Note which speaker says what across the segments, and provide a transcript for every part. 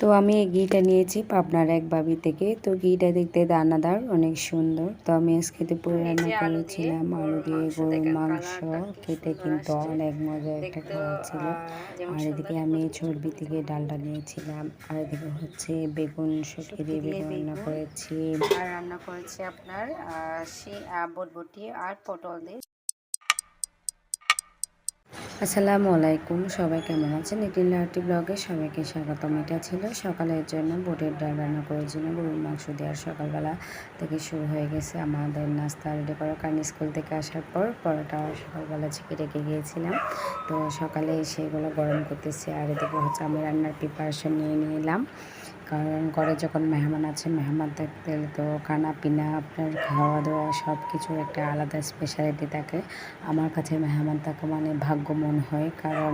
Speaker 1: তো আমি এই ঘিটা নিয়েছি পাবনার এক বাবি থেকে। তো ঘিটা দেখতে দানাদার অনেক সুন্দর। তো আমি আজকে দুপুরে রান্না করেছিলাম আলু দিয়ে গরুর মাংস। খেতে কিন্তু অনেক মজা একটা খাওয়া ছিল। আর এদিকে আমি চর্বি থেকে ডালটা নিয়েছিলাম। আর এদিকে হচ্ছে বেগুন শুকিয়ে দিয়ে বেগুন রান্না করেছি।
Speaker 2: আর রান্না করেছি আপনার বটবটি আর পটল দিয়ে।
Speaker 1: আসসালামু আলাইকুম, সবাই কেমন আছেন? এটি লার্টি ব্লগে সবাইকে স্বাগতম। এটা ছিল সকালের জন্য বুটের ডাল রান্না করেছিলাম গরুর মাংস দেওয়ার সকালবেলা থেকে শুরু হয়ে গেছে আমাদের নাস্তা রেডি করা। কারণ স্কুল থেকে আসার পর পরোটা সকালবেলা ছেঁকে রেখে গিয়েছিলাম। তো সকালে সেগুলো গরম করতেছি আর এদিকে হচ্ছে আমি রান্নার প্রিপারেশন নিয়ে নিলাম। কারণ ঘরে যখন মেহমান আছে মেহমান থাকতে তো খানা পিনা, আপনার খাওয়া দাওয়া সব কিছুর একটা আলাদা স্পেশালিটি থাকে। আমার কাছে মেহমান থাকা মানে ভাগ্য মনে হয়, কারণ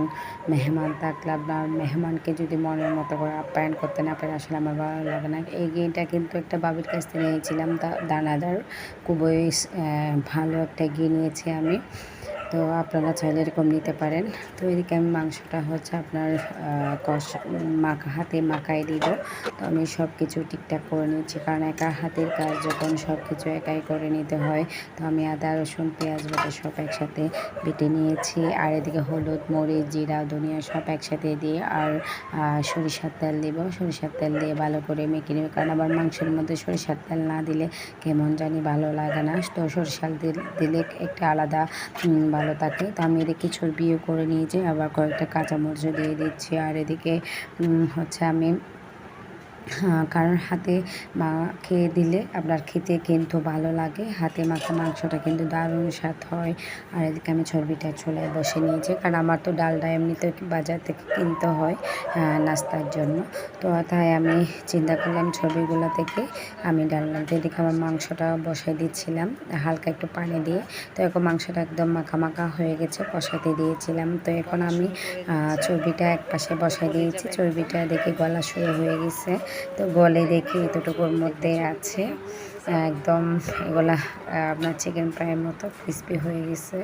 Speaker 1: মেহমান থাকলে আপনার মেহমানকে যদি মনের মতো করে আপ্যায়ন করতে না পারে আসলে আমার ভালো লাগে না। এই গেমটা কিন্তু একটা বাবির কাছ থেকে নিয়েছিলাম দানাদার। খুবই ভালো একটা গিয়ে নিয়েছি আমি। তো আপনারা চাইলে এরকম নিতে পারেন। তো এদিকে আমি মাংসটা হচ্ছে আপনার কষ, মাখা, হাতে মাখাই দিব তো আমি সব কিছু ঠিকঠাক করে নিচ্ছি। কারণ একা হাতের কাজ যখন সব কিছু একাই করে নিতে হয়, তো আমি আদা, রসুন, পেঁয়াজ বাটা সব একসাথে বেটে নিয়েছি। আর এদিকে হলুদ, মরিচ, জিরা, ধনিয়া সব একসাথে দিয়ে আর সরিষার তেল দিব। সরিষার তেল দিয়ে ভালো করে মেখে নেবে। কারণ আবার মাংসের মধ্যে সরিষার তেল না দিলে কেমন জানি ভালো লাগে না। তো সরিষার দিলে একটা আলাদা ভালো থাকে। তো আমি এদিকে চর্বিও করে নিয়েছি, আবার কয়েকটা কাঁচামরিচ দিয়ে দিচ্ছি। আর এদিকে হচ্ছে আমি কারণ হাতে খেয়ে দিলে আপনার খেতে কিন্তু ভালো লাগে। হাতে মাখা মাংসটা কিন্তু দারুণ স্বাদ হয়। আর এদিকে আমি চর্বিটা চুলায় বসে নিয়েছি। কারণ আমার তো ডালটা এমনিতে বাজার থেকে কিনতে হয় নাস্তার জন্য। তো তাই আমি চিন্তা করলাম ছবিগুলো থেকে আমি ডালনাতে এদিকে আমার মাংসটা বসাই দিচ্ছিলাম। হালকা একটু পানি দিয়ে। তো এখন মাংসটা একদম মাখা মাখা হয়ে গেছে, বসাতে দিয়েছিলাম। তো এখন আমি চর্বিটা এক পাশে বসাই দিয়েছি। চর্বিটা দেখে গলা শুরু হয়ে গেছে। তো বলে দেখি এতটুকুর মধ্যে আছে। একদম এগুলা আপনার চিকেন ফ্রাইয়ের মতো ক্রিস্পি হয়ে গেছে।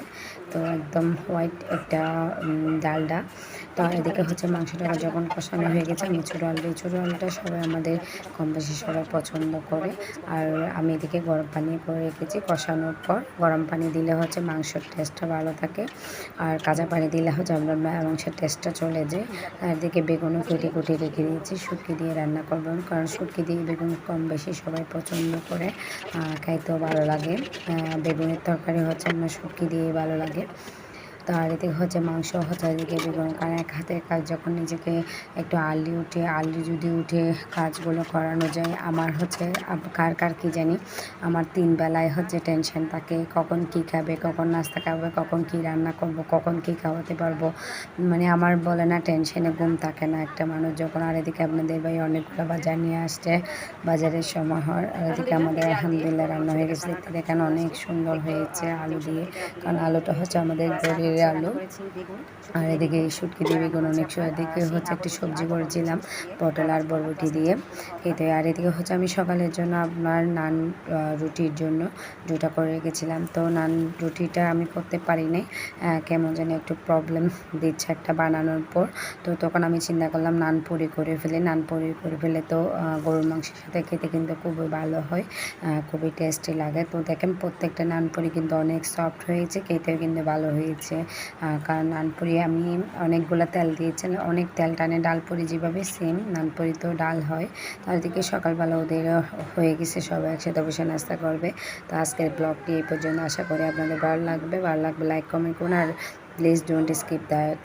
Speaker 1: তো একদম হোয়াইট একটা ডালডা। তো এদিকে হচ্ছে মাংসটা যখন কষানো হয়ে গেছে আমি ছোটো আলু ছোটো আলুটা সবাই আমাদের কম বেশি সবাই পছন্দ করে। আর আমি এদিকে গরম পানি করে রেখেছি। কষানোর পর গরম পানি দিলে হচ্ছে মাংসের টেস্টটা ভালো থাকে। আর কাঁচা পানি দিলে হচ্ছে আমরা মাংসের টেস্টটা চলে যায়। আর এদিকে বেগুনও কেটে কুটে রেখে দিয়েছি। শুটকি দিয়ে রান্না করব কারণ শুটকি দিয়ে বেগুন কম বেশি সবাই পছন্দ করে। খাইতেও ভালো লাগে। বেগুনের তরকারি হচ্ছে আমার শুটকি দিয়ে ভালো লাগে। তার এদিকে হচ্ছে মাংস হচ্ছে এদিকে বেগুন কারণ এক হাতের কাজ যখন নিজেকে একটু আলু উঠে আলু যদি উঠে কাজগুলো করানো যায় আমার হচ্ছে কার কার কী জানি আমার তিন বেলায় হচ্ছে টেনশন থাকে কখন কি খাবে কখন নাস্তা খাবে কখন কি রান্না করব কখন কি খাওয়াতে পারব। মানে আমার বলে না টেনশনে ঘুম থাকে না একটা মানুষ যখন আর এদিকে আপনাদের ভাই অনেকগুলো বাজার নিয়ে আসছে বাজারের সময় হয় আর এদিকে আমাদের আলহামদুলিল্লাহ রান্না হয়ে গেছে। দেখতে দেখেন অনেক সুন্দর হয়েছে আলু দিয়ে। কারণ আলুটা হচ্ছে আমাদের গরিব জিরে আলু আর এদিকে শুটকি দিয়ে বেগুন অনেক সময় এদিকে হচ্ছে একটি সবজি করেছিলাম পটল আর বরবটি দিয়ে। খেতে আর এদিকে হচ্ছে আমি সকালের জন্য আপনার নান রুটির জন্য দুটা করে রেখেছিলাম। তো নান রুটিটা আমি করতে পারি নাই কেমন যেন একটু প্রবলেম দিচ্ছে একটা বানানোর পর। তো তখন আমি চিন্তা করলাম নান পুরি করে ফেলে। নান পুরি করে ফেলে তো গরুর মাংসের সাথে খেতে কিন্তু খুবই ভালো হয় খুবই টেস্টি লাগে। তো দেখেন প্রত্যেকটা নান পুরি কিন্তু অনেক সফট হয়েছে খেতেও কিন্তু ভালো হয়েছে। কারণ নানপুরি আমি অনেকগুলো তেল দিয়েছি, অনেক তেল টানে ডালপুরি যেভাবে সেম নানপুরি তো ডাল হয়। তার দিকে সকালবেলা ওদের হয়ে গেছে সবাই একসাথে বসে নাস্তা করবে। তো আজকের ব্লগটি এই পর্যন্ত, আশা করি আপনাদের ভালো লাগবে। ভালো লাগবে লাইক কমেন্ট করুন আর প্লিজ ডোন্ট স্কিপ দ্যাট